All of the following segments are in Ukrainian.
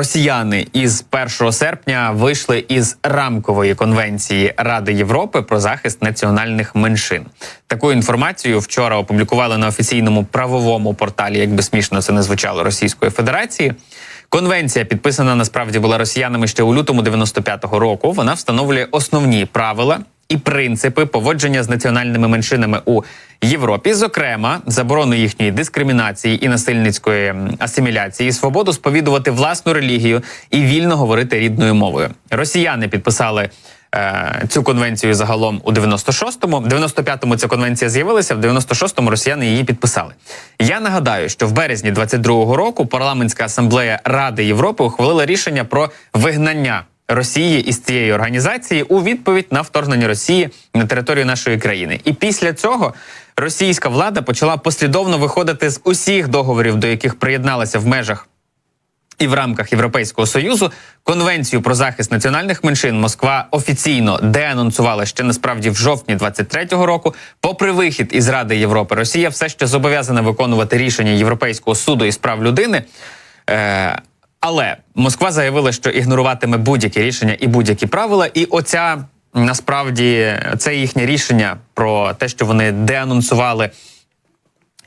росіяни із 1 серпня вийшли із рамкової конвенції Ради Європи про захист національних меншин. Таку інформацію вчора опублікували на офіційному правовому порталі, якби смішно це не звучало Російської Федерації. Конвенція підписана насправді була росіянами ще у лютому 95-го року. Вона встановлює основні правила і принципи поводження з національними меншинами у Європі, зокрема, заборону їхньої дискримінації і насильницької асиміляції, свободу сповідувати власну релігію і вільно говорити рідною мовою. Росіяни підписали. е, Цю конвенцію загалом у 96-му, в 95-му ця конвенція з'явилася, в 96-му росіяни її підписали. Я нагадаю, що в березні 22-го року парламентська асамблея Ради Європи ухвалила рішення про вигнання Росії із цієї організації у відповідь на вторгнення Росії на територію нашої країни. І після цього російська влада почала послідовно виходити з усіх договорів, до яких приєдналася в межах і в рамках Європейського союзу конвенцію про захист національних меншин Москва офіційно деанонсувала ще насправді в жовтні 23-го року. Попри вихід із Ради Європи, Росія все ще зобов'язана виконувати рішення Європейського суду із прав людини. Е, але Москва заявила, що ігноруватиме будь-які рішення і будь-які правила. І оця насправді це їхнє рішення про те, що вони деанонсували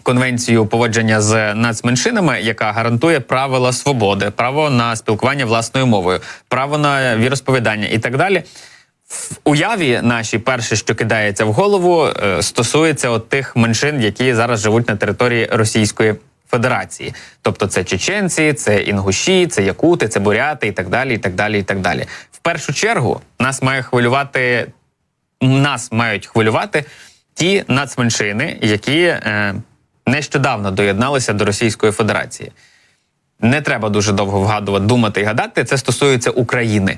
конвенцію поводження з нацменшинами, яка гарантує правила свободи, право на спілкування власною мовою, право на віросповідання і так далі. В уяві нашій перше, що кидається в голову, е, стосується от тих меншин, які зараз живуть на території Російської Федерації. Тобто це чеченці, це інгуші, це якути, це буряти і так далі. І так далі, і так далі. В першу чергу нас має хвилювати, нас мають хвилювати ті нацменшини, які е, нещодавно доєдналися до Російської Федерації. Не треба дуже довго вгадувати, думати і гадати. Це стосується України.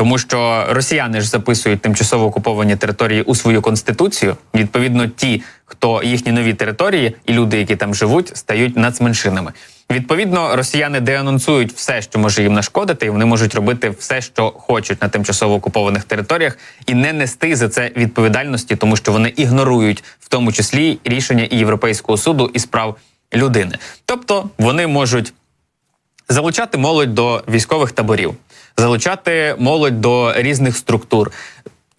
Тому що росіяни ж записують тимчасово окуповані території у свою конституцію. Відповідно, ті, хто їхні нові території і люди, які там живуть, стають нацменшинами. Відповідно, росіяни деанонсують все, що може їм нашкодити, і вони можуть робити все, що хочуть на тимчасово окупованих територіях, і не нести за це відповідальності, тому що вони ігнорують в тому числі рішення і Європейського суду із прав людини. Тобто вони можуть залучати молодь до військових таборів, залучати молодь до різних структур.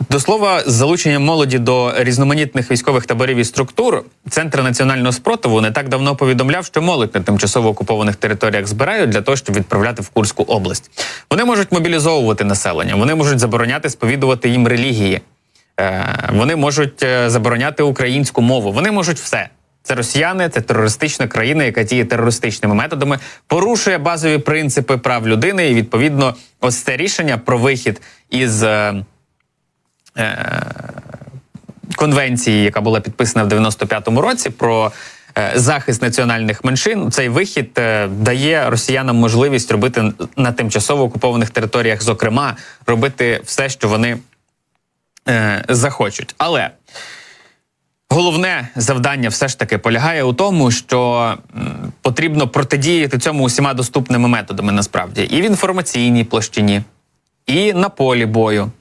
До слова, з залученням молоді до різноманітних військових таборів і структур Центр національного спротиву не так давно повідомляв, що молодь на тимчасово окупованих територіях збирають для того, щоб відправляти в Курську область. Вони можуть мобілізовувати населення, вони можуть забороняти сповідувати їм релігії, е, вони можуть е, забороняти українську мову. Вони можуть все. Це росіяни, це терористична країна, яка діє терористичними методами, порушує базові принципи прав людини. І відповідно, ось це рішення про вихід із е, е, конвенції, яка була підписана в 95-му році, про е, захист національних меншин. Цей вихід е, дає росіянам можливість робити на тимчасово окупованих територіях, зокрема, робити все, що вони е, захочуть. Але Головне завдання все ж таки полягає у тому, що потрібно протидіяти цьому усіма доступними методами насправді і в інформаційній площині, і на полі бою.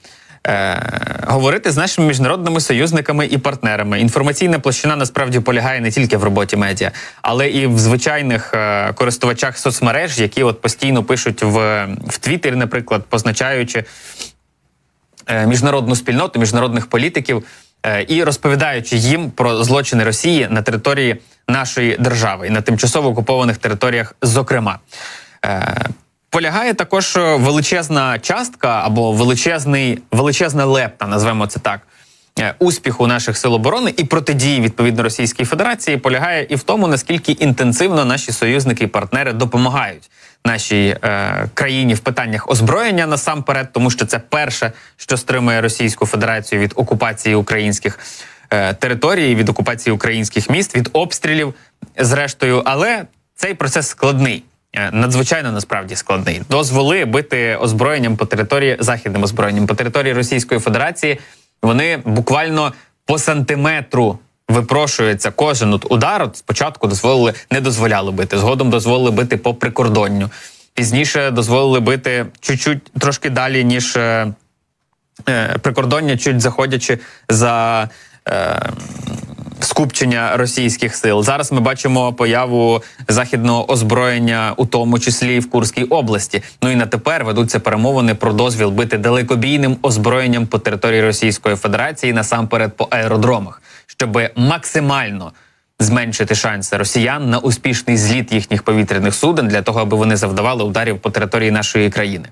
Е, говорити з нашими міжнародними союзниками і партнерами. Інформаційна площина насправді полягає не тільки в роботі медіа, але і в звичайних е, користувачах соцмереж, які от постійно пишуть в, в Твіттері, наприклад, позначаючи е, міжнародну спільноту, міжнародних політиків і розповідаючи їм про злочини Росії на території нашої держави і на тимчасово окупованих територіях, зокрема. Е, Полягає також е, величезна частка або величезний величезна лепта, назвемо це так. е, Успіху наших сил оборони і протидії відповідно Російській Федерації полягає і в тому, наскільки інтенсивно наші союзники і партнери допомагають нашій е, країні в питаннях озброєння насамперед, тому що це перше, що стримує Російську Федерацію від окупації українських е, територій, від окупації українських міст, від обстрілів, зрештою. Але цей процес складний. е, Надзвичайно насправді складний. Дозволи бити озброєнням по території західним озброєнням по території Російської Федерації. Вони буквально по сантиметру випрошується кожен от удар. От спочатку дозволили, не дозволяли бити. Згодом дозволили бити по прикордонню. Пізніше дозволили бити чуть-чуть трошки далі, ніж е, е, прикордоння, чуть заходячи за. Е, скупчення російських сил. Зараз ми бачимо появу західного озброєння, у тому числі в Курській області. Ну і на тепер ведуться перемовини про дозвіл бити далекобійним озброєнням по території Російської Федерації насамперед по аеродромах, щоб максимально зменшити шанси росіян на успішний зліт їхніх повітряних суден для того, аби вони завдавали ударів по території нашої країни.